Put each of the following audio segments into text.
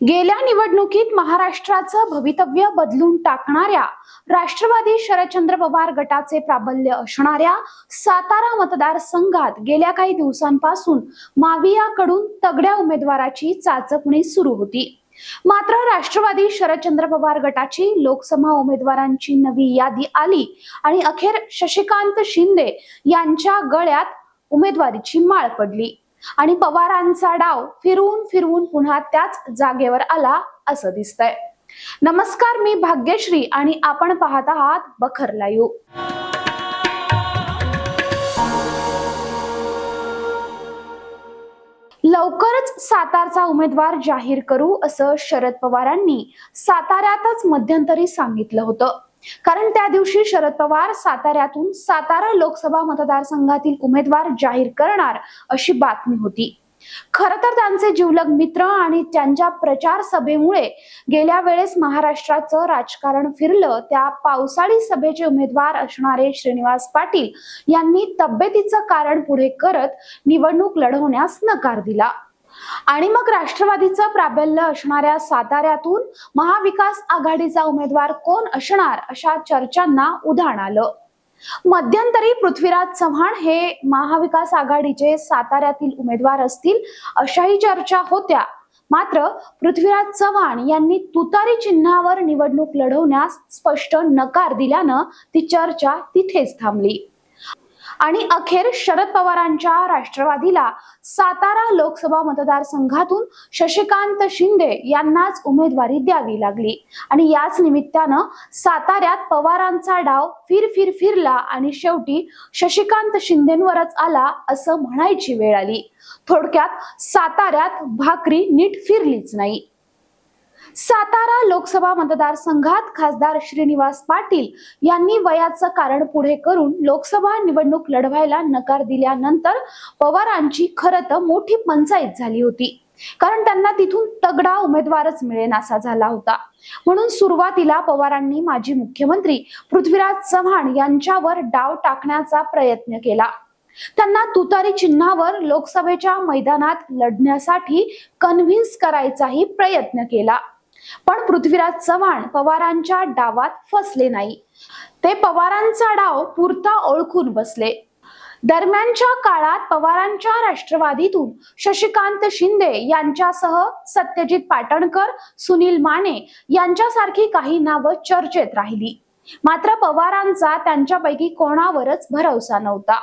गेल्या निवडणुकीत महाराष्ट्राचं भवितव्य बदलून टाकणाऱ्या राष्ट्रवादी शरदचंद्र पवार गटाचे प्राबल्य असणाऱ्या सातारा मतदारसंघात गेल्या काही दिवसांपासून मावियाकडून तगड्या उमेदवाराची चाचपणी सुरू होती. मात्र राष्ट्रवादी शरदचंद्र पवार गटाची लोकसभा उमेदवारांची नवी यादी आली आणि अखेर शशिकांत शिंदे यांच्या गळ्यात उमेदवारीची माळ पडली. आणि पवारांचा डाव फिरवून फिरवून पुन्हा त्याच जागेवर आला असं दिसतंय. नमस्कार मी भाग्यश्री आणि आपण पाहत आहात बखर लाईव्ह. लवकरच सातारचा उमेदवार जाहीर करू असं शरद पवारांनी साताऱ्यातच मध्यंतरी सांगितलं होतं. कारण त्या दिवशी शरद पवार साताऱ्यातून सातारा लोकसभा मतदारसंघातील उमेदवार जाहीर करणार अशी बातमी होती. खर तर त्यांचे जिवलग मित्र आणि त्यांच्या प्रचार सभेमुळे गेल्या वेळेस महाराष्ट्राचं राजकारण फिरलं त्या पावसाळी सभेचे उमेदवार असणारे श्रीनिवास पाटील यांनी तब्येतीचं कारण पुढे करत निवडणूक लढवण्यास नकार दिला. आणि मग राष्ट्रवादीचं प्राबल्य असणाऱ्या साताऱ्यातून महाविकास आघाडीचा उमेदवार कोण असणार अशा चर्चांना उधाण आलं. मध्यंतरी पृथ्वीराज चव्हाण हे महाविकास आघाडीचे साताऱ्यातील उमेदवार असतील अशाही चर्चा होत्या. मात्र पृथ्वीराज चव्हाण यांनी तुतारी चिन्हावर निवडणूक लढवण्यास स्पष्ट नकार दिल्यानं ती चर्चा तिथेच थांबली. आणि अखेर शरद पवारांच्या राष्ट्रवादीला सातारा लोकसभा मतदारसंघातून शशिकांत शिंदे यांनाच उमेदवारी द्यावी लागली. आणि याच निमित्तानं साताऱ्यात पवारांचा डाव फिर फिर फिरला आणि शेवटी शशिकांत शिंदेवरच आला असं म्हणायची वेळ आली. थोडक्यात साताऱ्यात भाकरी नीट फिरलीच नाही. सातारा लोकसभा मतदारसंघात खासदार श्रीनिवास पाटील यांनी वयाचं कारण पुढे करून लोकसभा निवडणूक लढवायला नकार दिल्यानंतर पवारांची खरं तर मोठी पंचायत झाली होती. कारण त्यांना तिथून तगडा उमेदवारच मिळेनासा झाला होता. म्हणून सुरुवातीला पवारांनी माजी मुख्यमंत्री पृथ्वीराज चव्हाण यांच्यावर डाव टाकण्याचा प्रयत्न केला. त्यांना तुतारी चिन्हावर लोकसभेच्या मैदानात लढण्यासाठी कन्व्हिन्स करायचाही प्रयत्न केला. पण पृथ्वीराज चव्हाण पवारांच्या डावात फसले नाही. ते पवारांचा डाव पुरता ओळखून बसले. दरम्यानच्या काळात पवारांच्या राष्ट्रवादीतून शशिकांत शिंदे यांच्यासह सत्यजित पाटणकर सुनील माने यांच्यासारखी काही नावं चर्चेत राहिली. मात्र पवारांचा त्यांच्यापैकी कोणावरच भरवसा नव्हता.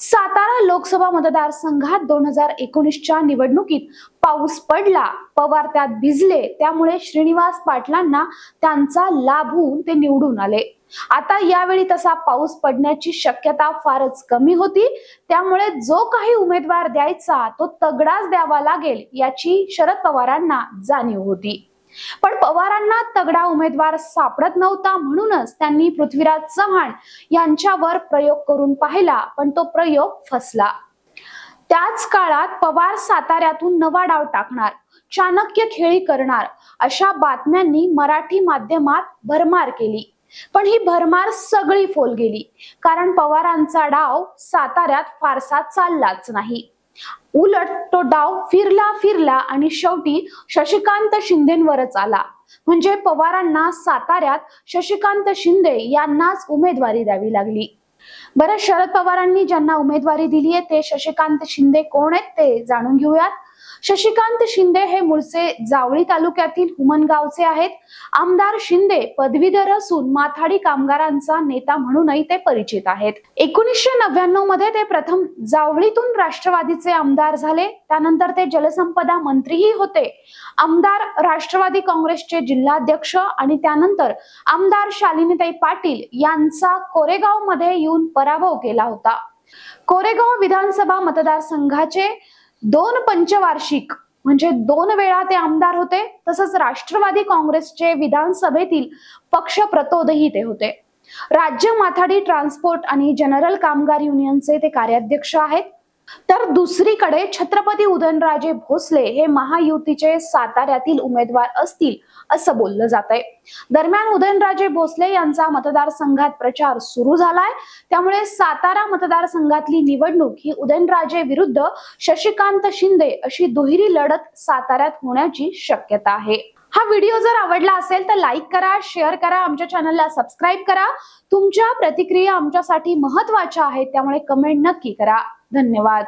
सातारा लोकसभा मतदारसंघात दोन हजार एकोणीसच्या निवडणुकीत पाऊस पडला. पवार त्यात भिजले. त्यामुळे श्रीनिवास पाटलांना त्यांचा लाभ होऊन ते निवडून आले. आता यावेळी तसा पाऊस पडण्याची शक्यता फारच कमी होती. त्यामुळे जो काही उमेदवार द्यायचा तो तगडाच द्यावा लागेल याची शरद पवारांना जाणीव होती. पण पवारांना तगडा उमेदवार सापडत नव्हता म्हणूनच त्यांनी पृथ्वीराज चव्हाण यांच्यावर प्रयोग करून पाहिला पण तो प्रयोग फसला. त्याच काळात पवार साताऱ्यातून नवा डाव टाकणार चाणक्य खेळी करणार अशा बातम्यांनी मराठी माध्यमात भरमार केली. पण ही भरमार सगळी फोल गेली कारण पवारांचा डाव साताऱ्यात फारसा चाललाच नाही. उलट तो डाव फिरला फिरला आणि शेवटी शशिकांत शिंदेवरच आला. म्हणजे पवारांना साताऱ्यात शशिकांत शिंदे यांनाच उमेदवारी द्यावी लागली. बरं शरद पवारांनी ज्यांना उमेदवारी दिली आहे ते शशिकांत शिंदे कोण आहेत ते जाणून घेऊयात. शशिकांत शिंदे हे मूळचे जावळी तालुक्यातील हुमनगावचे आहेत. आमदार शिंदे पदवीधर असून माथाडी कामगारांचा नेता म्हणूनही ते परिचित आहेत. एकोणीसशे नव्याण्णवमध्ये ते प्रथम जावळीतून राष्ट्रवादीचे आमदार झाले. त्यानंतर ते जलसंपदा मंत्रीही होते. आमदार राष्ट्रवादी काँग्रेसचे जिल्हाध्यक्ष आणि त्यानंतर आमदार शालिनीताई पाटील यांचा कोरेगावमध्ये येऊन पराभव केला होता. कोरेगाव विधानसभा मतदारसंघाचे दोन पंचवार्षिक म्हणजे दोन वेळा ते आमदार होते तसंच राष्ट्रवादी काँग्रेसचे विधानसभेतील पक्ष प्रतोदही ते होते. राज्य माथाडी ट्रान्सपोर्ट आणि जनरल कामगार युनियनचे ते कार्याध्यक्ष आहेत. तर दुसरीकडे छत्रपती उदयनराजे भोसले हे महायुतीचे साताऱ्यातील उमेदवार असतील असं बोललं जात आहे दरम्यान उदयनराजे भोसले यांचा मतदारसंघात प्रचार सुरू झालाय. त्यामुळे सातारा मतदारसंघातली निवडणूक ही उदयनराजे विरुद्ध शशिकांत शिंदे अशी दुहेरी लढत साताऱ्यात होण्याची शक्यता आहे. हा व्हिडिओ जर आवडला असेल तर लाईक करा शेअर करा आमच्या चॅनलला सबस्क्राईब करा. तुमच्या प्रतिक्रिया आमच्यासाठी महत्त्वाच्या आहेत त्यामुळे कमेंट नक्की करा. धन्यवाद.